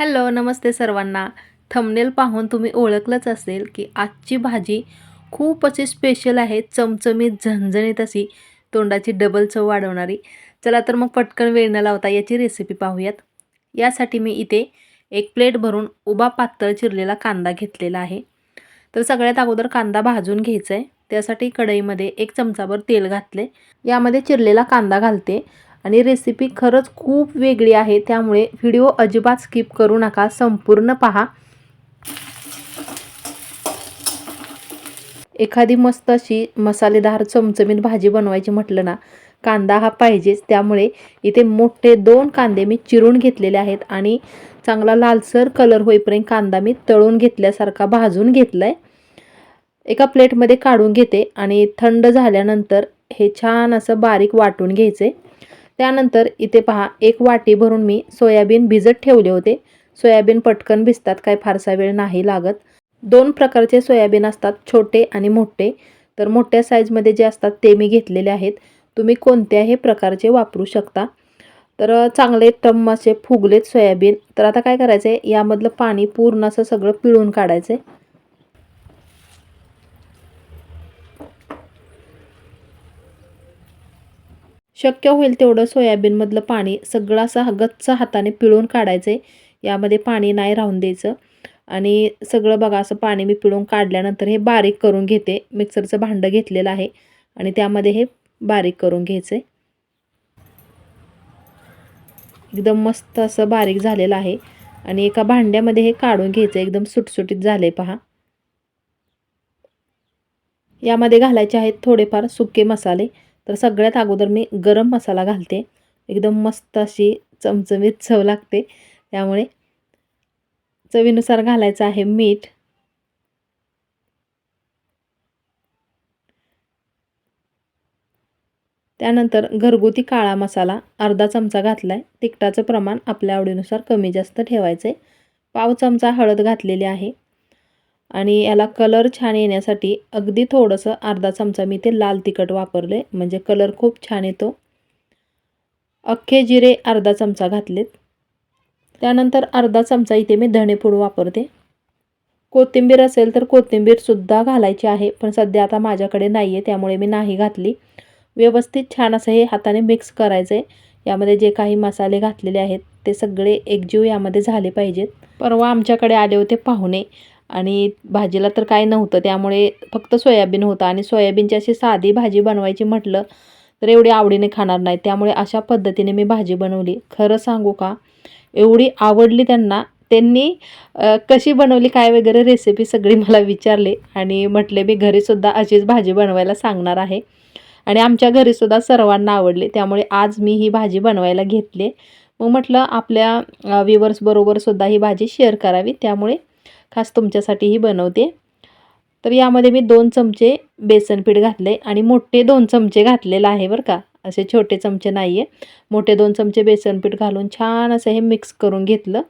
Hello नमस्ते सर्वांना. Thumbnail पाहून तुम्ही ओळखलंच असेल की आजची भाजी खूप अशी स्पेशल आहे चमचमीत झणझणीत अशी तोंडाची डबल चव वाढवणारी. चला तर मग पटकन वेळ न लावता याची रेसिपी पाहूयात. यासाठी मी इथे एक प्लेट भरून उभा पातळ चिरलेला कांदा घेतलेला आहे. तर सगळ्यात अगोदर कांदा भाजून घ्यायचा आहे. त्यासाठी कढईमध्ये एक चमचाभर तेल घातले यामध्ये चिरलेला कांदा घालते. आणि रेसिपी खरंच खूप वेगळी आहे. त्यामुळे व्हिडिओ अजिबात स्किप करू नका. संपूर्ण पहा. एखादी मस्त अशी मसालेदार चमचमीत भाजी बनवायची म्हटलं ना कांदा हा पाहिजेच. त्यामुळे इथे मोठे दोन कांदे मी चिरून घेतलेले आहेत आणि चांगला लालसर कलर होईपर्यंत कांदा मी तळून घेतल्यासारखा भाजून घेतला आहे एका प्लेटमध्ये काढून घेते आणि थंड झाल्यानंतर हे छान असं बारीक वाटून घ्यायचे. त्यानंतर इथे पहा एक वाटी भरून मी सोयाबीन भिजत ठेवले होते. सोयाबीन पटकन भिजतात काय फारसा वेळ नाही लागत. दोन प्रकारचे सोयाबीन असतात छोटे आणि मोठे. तर मोठ्या साईजमध्ये जे असतात ते मी घेतलेले आहेत. तुम्ही कोणत्याही प्रकारचे वापरू शकता. तर चांगले टम असे फुगलेत सोयाबीन. तर आता काय करायचं आहे यामधलं पाणी पूर्ण असं सगळं पिळून काढायचं आहे शक्य होईल तेवढं सोयाबीनमधलं पाणी सगळं असं गच्च हाताने पिळून काढायचं. आहे यामध्ये पाणी नाही राहून द्यायचं. आणि सगळं बघा असं पाणी मी पिळून काढल्यानंतर हे बारीक करून घेते. मिक्सरचं भांडं घेतलेलं आहे. आणि त्यामध्ये हे बारीक करून घ्यायचं. आहे एकदम मस्त असं बारीक झालेलं आहे. आणि एका भांड्यामध्ये हे काढून घ्यायचं. एकदम सुटसुटीत झाले पहा. यामध्ये घालायचे आहेत थोडेफार सुके मसाले. तर सगळ्यात अगोदर मी गरम मसाला घालते. एकदम मस्त अशी चमचमीत चव लागते. त्यामुळे चवीनुसार घालायचं आहे मीठ. त्यानंतर घरगुती काळा मसाला अर्धा चमचा घातला आहे तिखटाचं प्रमाण आपल्या आवडीनुसार कमी जास्त ठेवायचं आहे पाव चमचा हळद घातलेली आहे. आणि याला कलर छान येण्यासाठी अगदी थोडंसं अर्धा चमचा मी ते लाल तिखट वापरले. म्हणजे कलर खूप छान येतो. अख्खे जिरे अर्धा चमचा घातलेत. त्यानंतर अर्धा चमचा इथे मी धणेपूड वापरते. कोथिंबीर असेल तर कोथिंबीरसुद्धा घालायची आहे पण सध्या आता माझ्याकडे नाही आहे त्यामुळे मी नाही घातली. व्यवस्थित छान असं हे हाताने मिक्स करायचं आहे यामध्ये जे काही मसाले घातलेले आहेत ते सगळे एकजीव यामध्ये झाले पाहिजेत. परवा आमच्याकडे आले होते पाहुणे. आणि भाजीला तर काय नव्हतं त्यामुळे फक्त सोयाबीन होतं. आणि सोयाबीनची अशी साधी भाजी बनवायची म्हटलं तर एवढी आवडीने खाणार नाही. त्यामुळे अशा पद्धतीने मी भाजी बनवली. खरं सांगू का एवढी आवडली त्यांना त्यांनी कशी बनवली काय वगैरे रेसिपी सगळी मला विचारले. आणि म्हटले मी घरीसुद्धा अशीच भाजी बनवायला सांगणार आहे. आणि आमच्या घरीसुद्धा सर्वांना आवडले. त्यामुळे आज मी ही भाजी बनवायला घेतले. मग म्हटलं आपल्या व्यूवर्सबरोबरसुद्धा ही भाजी शेअर करावी. त्यामुळे खास तुमच्यासाठीही बनवते. तर यामध्ये मी दोन चमचे बेसन पीठ घातले आणि मोठे दोन चमचे घातलेलं आहे बरं का. असे छोटे चमचे नाही आहे मोठे दोन चमचे बेसन पीठ घालून छान असं हे मिक्स करून घेतलं.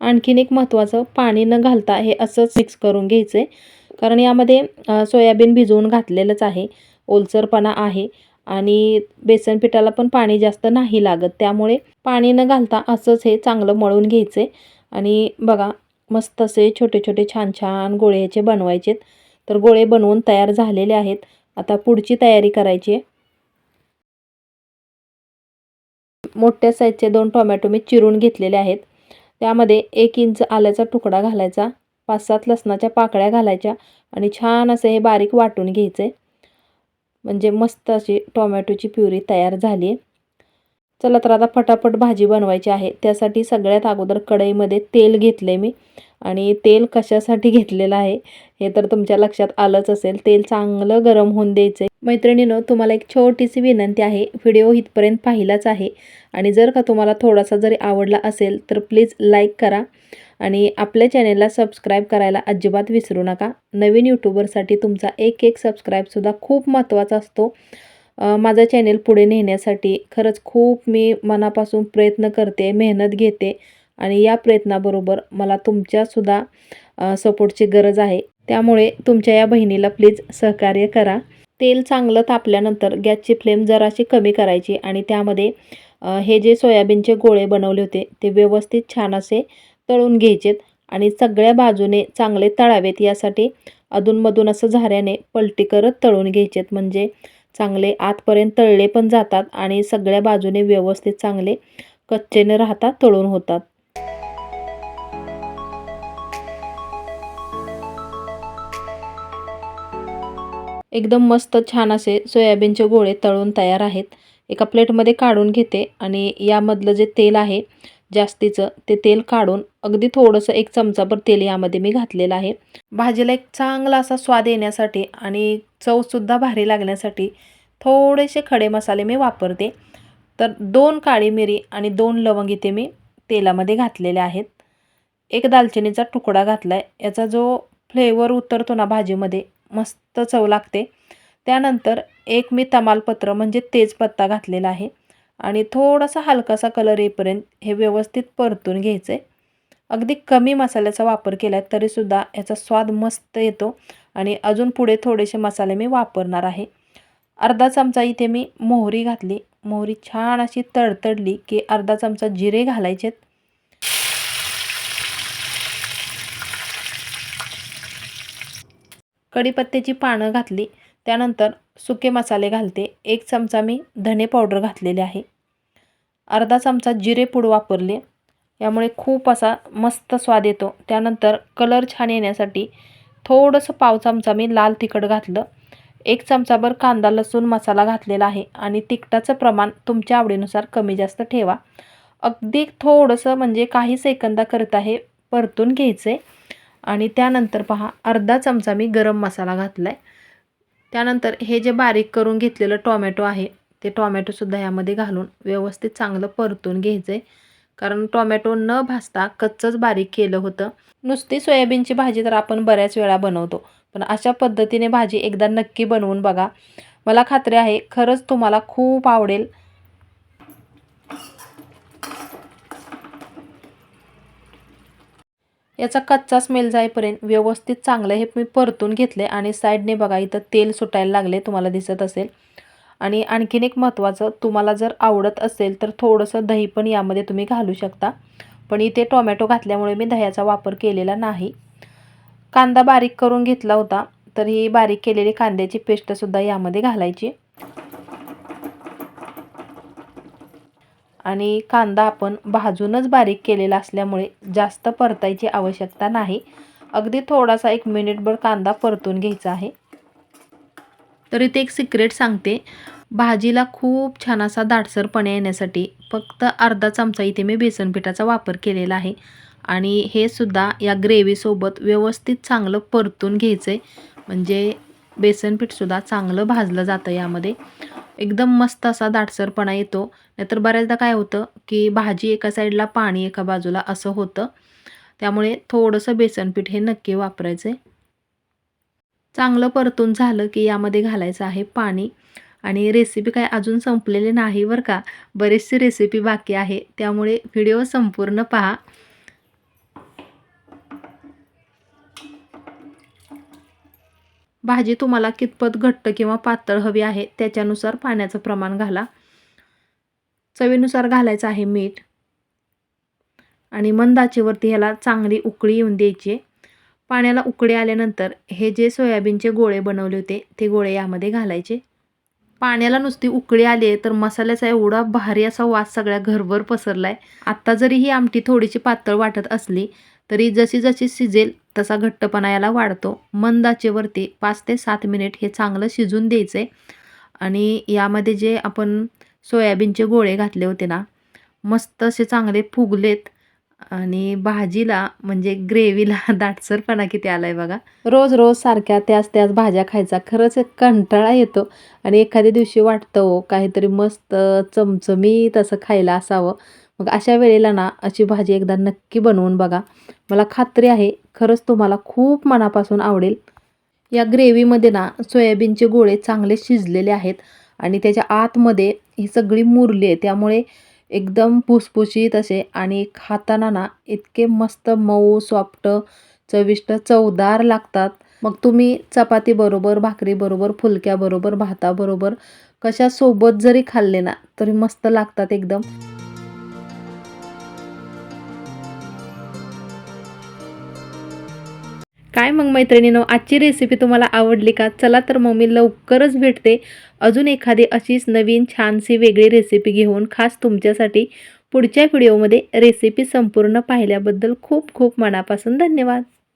आणखीन एक महत्त्वाचं पाणी न घालता हे असंच मिक्स करून घ्यायचं आहे कारण यामध्ये सोयाबीन भिजवून घातलेलंच आहे. ओलसरपणा आहे. आणि बेसन पिठाला पण पाणी जास्त नाही लागत. त्यामुळे पाणी न घालता असंच हे चांगलं मळून घ्यायचं. आहे आणि बघा मस्त असे छोटे छोटे छान छान गोळे ह्याचे बनवायचेत तर गोळे बनवून तयार झालेले आहेत. आता पुढची तयारी करायची आहे. मोठ्या साईजचे दोन टोमॅटो मी चिरून घेतलेले आहेत. त्यामध्ये एक इंच आल्याचा तुकडा घालायचा पाच सात लसणाच्या पाकळ्या घालायच्या आणि छान असं हे बारीक वाटून घ्यायचे. आहे म्हणजे मस्त अशी टोमॅटोची प्युरी तयार झाली. आहे चला तर आता फटाफट भाजी बनवायची आहे. त्यासाठी सगळ्यात अगोदर कढईमध्ये तेल घेतले मी. आणि तेल कशासाठी घेतलेलं आहे हे तर तुमच्या लक्षात आलंच असेल. तेल चांगलं गरम होऊन द्यायचं मैत्रिणीनं तुम्हाला एक छोटीशी विनंती आहे. व्हिडिओ इथपर्यंत पाहिलाच आहे. आणि जर का तुम्हाला थोडासा जरी आवडला असेल तर प्लीज लाईक करा. आणि आपल्या चॅनेलला सबस्क्राईब करायला अजिबात विसरू नका. नवीन यूट्यूबरसाठी तुमचा एक एक सबस्क्राईबसुद्धा खूप महत्त्वाचा असतो. माझा चॅनेल पुढे नेण्यासाठी खरंच खूप मी मनापासून प्रयत्न करते मेहनत घेते. आणि या प्रयत्नाबरोबर मला तुमच्यासुद्धा सपोर्टची गरज आहे. त्यामुळे तुमच्या या बहिणीला प्लीज सहकार्य करा. तेल चांगलं तापल्यानंतर गॅसची फ्लेम जराशी कमी करायची आणि त्यामध्ये हे जे सोयाबीनचे गोळे बनवले होते ते व्यवस्थित छान असे तळून घ्यायचेत आणि सगळ्या बाजूने चांगले तळावेत यासाठी अधूनमधून असं झाऱ्याने पलटी करत तळून घ्यायचेत. म्हणजे चांगले आतपर्यंत तळले पण जातात आणि सगळ्या बाजूने व्यवस्थित चांगले कच्चेने राहतात तळून होतात. एकदम मस्त छान असे सोयाबीनचे गोळे तळून तयार आहेत. एका प्लेटमध्ये काढून घेते आणि यामधलं जे तेल आहे जास्तीचं ते तेल काढून अगदी थोडंसं एक चमचाभर तेल यामध्ये मी घातलेलं आहे. भाजीला एक चांगला असा स्वाद येण्यासाठी आणि चवसुद्धा भारी लागण्यासाठी थोडेसे खडे मसाले मी वापरते. तर दोन काळी मिरी आणि दोन लवंग इथे मी तेलामध्ये घातलेले आहेत. एक दालचिनीचा तुकडा घातला आहे याचा जो फ्लेवर उतरतो ना भाजीमध्ये मस्त चव लागते. त्यानंतर एक मी तमालपत्र म्हणजे तेजपत्ता घातलेला आहे. आणि थोडासा हलकासा कलर येईपर्यंत हे व्यवस्थित परतून घ्यायचं. आहे अगदी कमी मसाल्याचा वापर केला आहे तरीसुद्धा याचा स्वाद मस्त येतो. आणि अजून पुढे थोडेसे मसाले मी वापरणार आहे. अर्धा चमचा इथे मी मोहरी घातली. मोहरी छान अशी तडतडली की अर्धा चमचा जिरे घालायचेत. कढीपत्त्याची पानं घातली. त्यानंतर सुके मसाले घालते. एक चमचा मी धने पावडर घातलेले आहे. अर्धा चमचा जिरे पूड वापरले. यामुळे खूप असा मस्त स्वाद येतो. त्यानंतर कलर छान येण्यासाठी थोडंसं पाव चमचा मी लाल तिखट घातलं. एक चमचाभर कांदा लसूण मसाला घातलेला आहे आणि तिखटाचं प्रमाण तुमच्या आवडीनुसार कमी जास्त ठेवा. अगदी थोडंसं म्हणजे काही सेकंदाकरता हे परतून घ्यायचं आहे आणि त्यानंतर पहा अर्धा चमचा मी गरम मसाला घातला आहे त्यानंतर हे जे बारीक करून घेतलेलं टॉमॅटो आहे ते टॉमॅटोसुद्धा यामध्ये घालून व्यवस्थित चांगलं परतून घ्यायचं आहे कारण टॉमॅटो न भाजता कच्चंच बारीक केलं होतं. नुसती सोयाबीनची भाजी तर आपण बऱ्याच वेळा बनवतो पण अशा पद्धतीने भाजी एकदा नक्की बनवून बघा. मला खात्री आहे खरंच तुम्हाला खूप आवडेल. याचा कच्चा स्मेल जाईपर्यंत व्यवस्थित चांगलं हे मी परतून घेतले आणि साईडने बघा इथं तेल सुटायला लागले तुम्हाला दिसत असेल. आणि आणखीन एक महत्त्वाचं तुम्हाला जर आवडत असेल तर थोडंसं दही पण यामध्ये तुम्ही घालू शकता. पण इथे टोमॅटो घातल्यामुळे मी दह्याचा वापर केलेला नाही. कांदा बारीक करून घेतला होता तर ही बारीक केलेली कांद्याची पेस्टसुद्धा यामध्ये घालायची. आणि कांदा आपण भाजूनच बारीक केलेला असल्यामुळे जास्त परतायची आवश्यकता नाही. अगदी थोडासा एक मिनिटभर कांदा परतून घ्यायचा आहे. तर इथे एक सिक्रेट सांगते. भाजीला खूप छान असा दाटसरपणा येण्यासाठी फक्त अर्धा चमचा इथे मी बेसन पिठाचा वापर केलेला आहे. आणि हे सुद्धा या ग्रेव्हीसोबत व्यवस्थित चांगलं परतून घ्यायचं आहे म्हणजे बेसनपीठसुद्धा चांगलं भाजलं जातं यामध्ये. एकदम मस्त असा दाटसरपणा येतो. नाहीतर बऱ्याचदा काय होतं की भाजी एका साईडला पाणी एका बाजूला असं होतं. त्यामुळे थोडंसं बेसनपीठ हे नक्की वापरायचं आहे चांगलं परतून झालं की यामध्ये घालायचं आहे पाणी. आणि रेसिपी काय अजून संपलेली नाही बरं का. बरीचशी रेसिपी बाकी आहे. त्यामुळे व्हिडिओ संपूर्ण पहा. भाजी तुम्हाला कितपत घट्ट किंवा पातळ हवी आहे त्याच्यानुसार पाण्याचं प्रमाण घाला. चवीनुसार घालायचं आहे मीठ. आणि मंदाचेवरती ह्याला चांगली उकळी येऊन द्यायची. पाण्याला उकळी आल्यानंतर हे जे सोयाबीनचे गोळे बनवले होते ते गोळे यामध्ये घालायचे. पाण्याला नुसती उकळी आली आहे तर मसाल्याचा एवढा भारी असा वास सगळ्या घरभर पसरला आहे आत्ता जरी ही आमटी थोडीशी पातळ वाटत असली तरी जशी जशी शिजेल तसा घट्टपणा याला वाढतो. मंदाचेवरती पाच ते सात मिनिट हे चांगलं शिजून द्यायचं आहे आणि यामध्ये जे आपण सोयाबीनचे गोळे घातले होते ना मस्त असे चांगले फुगलेत. आणि भाजीला म्हणजे ग्रेव्हीला दाटसरपणा किती आला आहे बघा. रोज रोज सारख्या त्याच त्याच भाज्या खायचा. खरंच एक कंटाळा येतो आणि एखाद्या दिवशी वाटतं हो काहीतरी मस्त चमचमीत असं खायला असावं. मग अशा वेळेला ना अशी भाजी एकदा नक्की बनवून बघा. मला खात्री आहे खरंच तुम्हाला खूप मनापासून आवडेल. या ग्रेव्हीमध्ये ना सोयाबीनचे गोळे चांगले शिजलेले आहेत आणि त्याच्या आतमध्ये ही सगळी मुरली आहे. त्यामुळे एकदम पुसपुशीत असे आणि खाताना ना इतके मस्त मऊ सॉफ्ट चविष्ट चवदार लागतात. मग तुम्ही चपातीबरोबर भाकरीबरोबर फुलक्याबरोबर भाताबरोबर कशासोबत जरी खाल्ले ना तरी मस्त लागतात एकदम. काय मग मैत्रिणीनो आजची रेसिपी तुम्हाला आवडली का? चला तर मग मी लवकरच भेटते. अजून एखादी अशीच नवीन छानशी वेगळी रेसिपी घेऊन खास तुमच्यासाठी पुढच्या व्हिडिओमध्ये रेसिपी संपूर्ण पाहिल्याबद्दल खूप खूप मनापासून धन्यवाद.